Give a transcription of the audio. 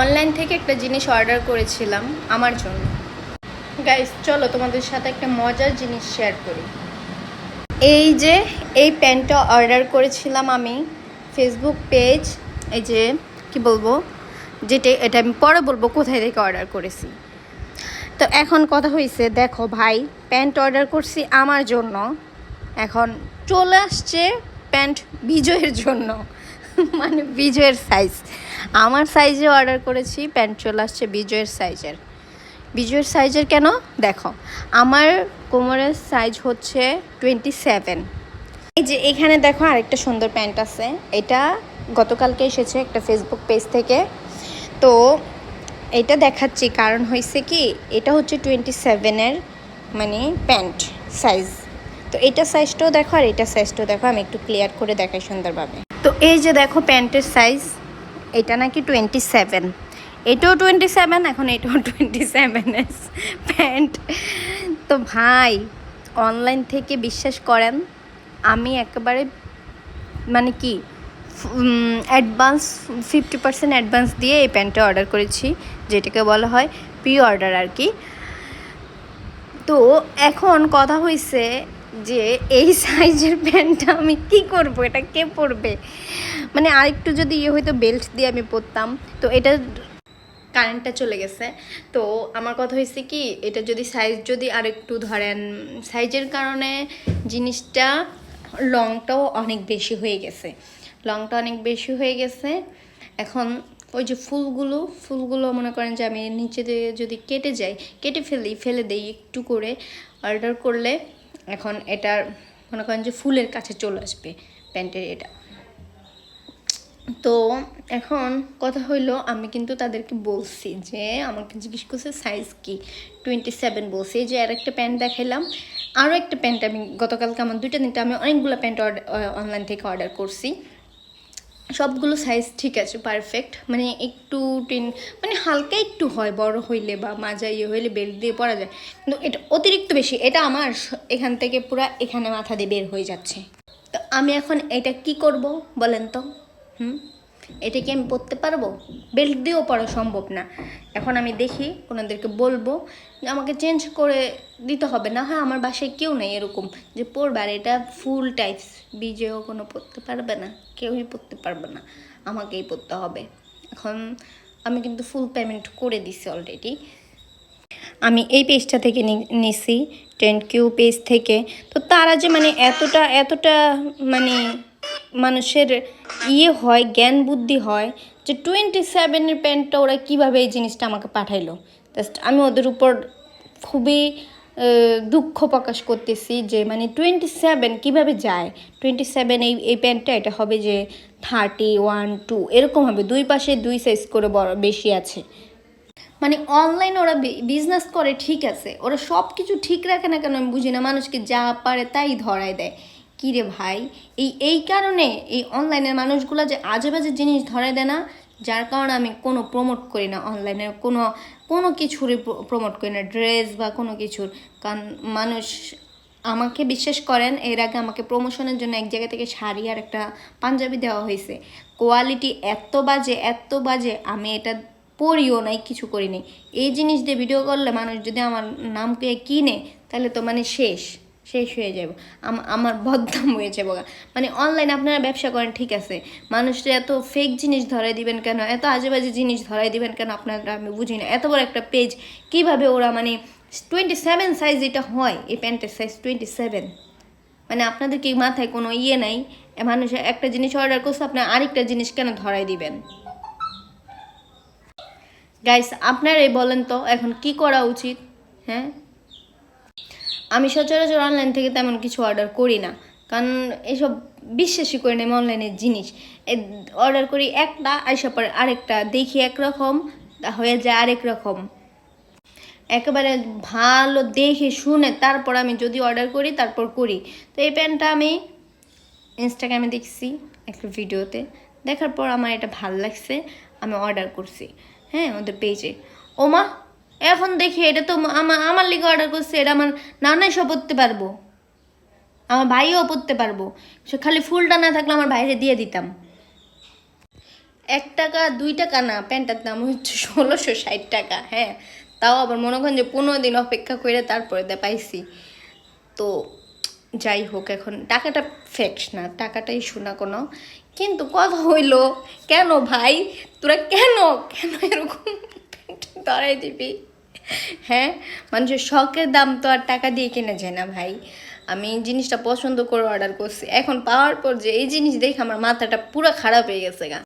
Online থেকে একটা জিনিস অর্ডার করেছিলাম আমার জন্য। গাইস চলো তোমাদের সাথে একটা মজার জিনিস শেয়ার করি। এই যে, এই প্যান্টটা অর্ডার করেছিলাম আমি ফেসবুক পেজ এই যে, কি বলব, যেটা, এটা আমি পরে বলব কোথায় থেকে অর্ডার করেছি। তো এখন কথা হয়েছে দেখো ভাই, প্যান্ট অর্ডার করছি আমার জন্য। এখন চলে আসছে প্যান্ট বিজয়ের জন্য। মানে বিজয়ের সাইজ আমার সাইজে অর্ডার করেছি প্যান্ট চলে আসছে বিজয়ের সাইজের বিজয়ের সাইজের কেন? দেখো, আমার কোমরের সাইজ হচ্ছে টোয়েন্টি সেভেন এই যে এখানে দেখো আরেকটা সুন্দর প্যান্ট আছে। এটা গতকালকে এসেছে একটা ফেসবুক পেজ থেকে। তো এটা দেখাচ্ছি, কারণ হয়েছে কি, এটা হচ্ছে টোয়েন্টি সেভেনের মানে প্যান্ট সাইজ তো এটা সাইজটাও দেখো আর এটা সাইজটাও দেখো, আমি একটু ক্লিয়ার করে দেখাই সুন্দরভাবে। তো এই যে দেখো প্যান্টের সাইজ এটা নাকি টোয়েন্টি সেভেন এটাও টোয়েন্টি সেভেন এখন এটাও টোয়েন্টি সেভেন প্যান্ট তো ভাই অনলাইন থেকে বিশ্বাস করেন, আমি একেবারে মানে কি অ্যাডভান্স ফিফটি পার্সেন্ট অ্যাডভান্স দিয়ে এই প্যান্টটা অর্ডার করেছি, যেটাকে বলা হয় প্রি অর্ডার আর কি। তো এখন কথা হয়েছে যে এই সাইজের প্যান্টটা আমি কি করব? এটা কে পরবে? মানে আরেকটু যদি ইয়ে হয়তো বেল্ট দিয়ে আমি পরতাম। তো এটা কারেন্টটা চলে গেছে। তো আমার কথা হয়েছে কি, এটা যদি সাইজ যদি আরেকটু ধরেন, সাইজের কারণে জিনিসটা লংটাও অনেক বেশি হয়ে গেছে। লংটা অনেক বেশি হয়ে গেছে। এখন ওই যে ফুলগুলো ফুলগুলো মনে করেন যে আমি নিচে দিয়ে যদি কেটে যাই, কেটে ফেলি, ফেলে দেই একটু করে অর্ডার করলে এখন এটার মনে করেন যে ফুলের কাছে চলে আসবে প্যান্টের এটা। তো এখন কথা হইল আমি কিন্তু তাদেরকে বলছি যে, আমাকে জিজ্ঞেস করছে সাইজ কি? টোয়েন্টি সেভেন বলছি। এই যে আর একটা প্যান্ট দেখাইলাম। আরও একটা প্যান্ট আমি গতকালকে আমার দুইটা দিনটা আমি অনেকগুলো প্যান্ট অর্ডার অনলাইন থেকে অর্ডার করছি। সবগুলো সাইজ ঠিক আছে পারফেক্ট মানে একটু টিন মানে হালকা একটু হয়, বড় হইলে বা মাজা ইয়ে হইলে বেল্ট দিয়ে পরা যায়। কিন্তু এটা অতিরিক্ত বেশি, এটা আমার এখান থেকে পুরো এখানে মাথা দিয়ে বের হয়ে যাচ্ছে। তো আমি এখন এটা কি করব বলেন তো? হুম? এটা কি আমি পরতে পারব? বেল্ট দিয়েও পরা সম্ভব না। এখন আমি দেখি ওনাদেরকে বলব, যে আমাকে চেঞ্জ করে দিতে হবে। না হয় আমার বাসায় কেউ নেই এরকম, যে পরবে আর এটা ফুল টাইপস বিজেও কোনো পরতে পারবে না, কেউই পরতে পারবে না। আমাকেই পরতে হবে। এখন আমি কিন্তু ফুল পেমেন্ট করে দিছি অলরেডি আমি এই পেজটা থেকে নিছি টেন কিউ পেজ থেকে। তো তারা যে মানে এতটা এতটা মানে মানুষের ইয়ে হয়, জ্ঞান বুদ্ধি হয় যে টোয়েন্টি সেভেনের প্যান্টটা ওরা কীভাবে এই জিনিসটা আমাকে পাঠাইলো। জাস্ট আমি ওদের উপর খুবই দুঃখ প্রকাশ করতেছি যে মানে টোয়েন্টি সেভেন কীভাবে যায়? টোয়েন্টি সেভেন এই এই প্যান্টটা এটা হবে যে থার্টি ওয়ান টু এরকম হবে। দুই পাশে দুই সাইজ করে বড়, বেশি আছে। মানে অনলাইন ওরা বিজনেস করে, ঠিক আছে। ওরা সব কিছু ঠিক রাখে না কেন আমি বুঝি না। মানুষকে যা পারে তাই ধরায় দেয়। কী রে ভাই? এই এই কারণে এই অনলাইনের মানুষগুলো যে আজে বাজে জিনিস ধরে দেয় না, যার কারণে আমি কোনো প্রমোট করি না অনলাইনে কোনো কোনো কিছুরই প্রমোট করি না। ড্রেস বা কোনো কিছুর। কারণ মানুষ আমাকে বিশ্বাস করেন, এর আগে আমাকে প্রমোশনের জন্য এক জায়গা থেকে শাড়ি আর একটা পাঞ্জাবি দেওয়া হয়েছে। কোয়ালিটি এত বাজে এত বাজে, আমি এটা পড়িও নাই, কিছু করি এই জিনিস দিয়ে ভিডিও করলে মানুষ যদি আমার নামকে কিনে, তাহলে তো মানে শেষ। শেষ হয়ে যাব। আম- আমার বদনাম হয়ে যাব মানে অনলাইন আপনারা ব্যবসা করেন, ঠিক আছে। মানুষরা এত ফেক জিনিস ধরাই দিবেন কেন? এত আজেবাজে জিনিস ধরাই দিবেন কেন? আপনারা, আমি বুঝি না। এত বড় একটা পেজ কীভাবে ওরা মানে টোয়েন্টি সেভেন সাইজ এটা হয়? এই প্যান্টের সাইজ টোয়েন্টি সেভেন মানে আপনাদের কি মাথায় কোনো ইয়ে নাই? মানুষ একটা জিনিস অর্ডার করছে, আপনার আরেকটা জিনিস কেন ধরাই দিবেন? গাইস আপনারাই বলেন তো, এখন কি করা উচিত? হ্যাঁ? আমি সচরাচর অনলাইন থেকে তেমন কিছু অর্ডার করি না। কারণ এসব বিশ্বাসই করি না আমি অনলাইনের জিনিস। অর্ডার করি একটা, আইসা পরে আরেকটা, দেখি একরকম হয়ে যায় আরেক রকম একেবারে ভালো দেখে শুনে তারপর আমি যদি অর্ডার করি, তারপর করি। তো এই প্যান্টটা আমি ইনস্টাগ্রামে দেখছি, একটা ভিডিওতে। দেখার পর আমার এটা ভালো লাগছে, আমি অর্ডার করছি। হ্যাঁ ওদের পেজে ও মা এখন দেখি, এটা তো আমার আমার লিগে অর্ডার করছে, এটা আমার নানাই সব পরতে পারব। আমার ভাইও পরতে পারব। সে খালি ফুলটা না থাকলে আমার বাইরে দিয়ে দিতাম। এক টাকা, দুই টাকা না, প্যান্টটার দাম হচ্ছে ষোলোশো ষাট টাকা হ্যাঁ। তাও আবার মনে করেন যে পনেরো দিন অপেক্ষা করে তারপরে দে পাইছি। তো যাই হোক, এখন টাকাটা ফ্যাক্ট না, টাকাটাই শোনা কোনো। কিন্তু কথা হইল, কেন ভাই? তোরা কেন কেন এরকম ধরাই দিবি? হ্যাঁ? মানুষের শখের দাম তো আর টাকা দিয়ে কেনা যায় না ভাই। আমি এই জিনিসটা পছন্দ করে অর্ডার করছি। এখন পাওয়ার পর যে এই জিনিস দেখে আমার মাথাটা পুরো খারাপ হয়ে গেছে গা।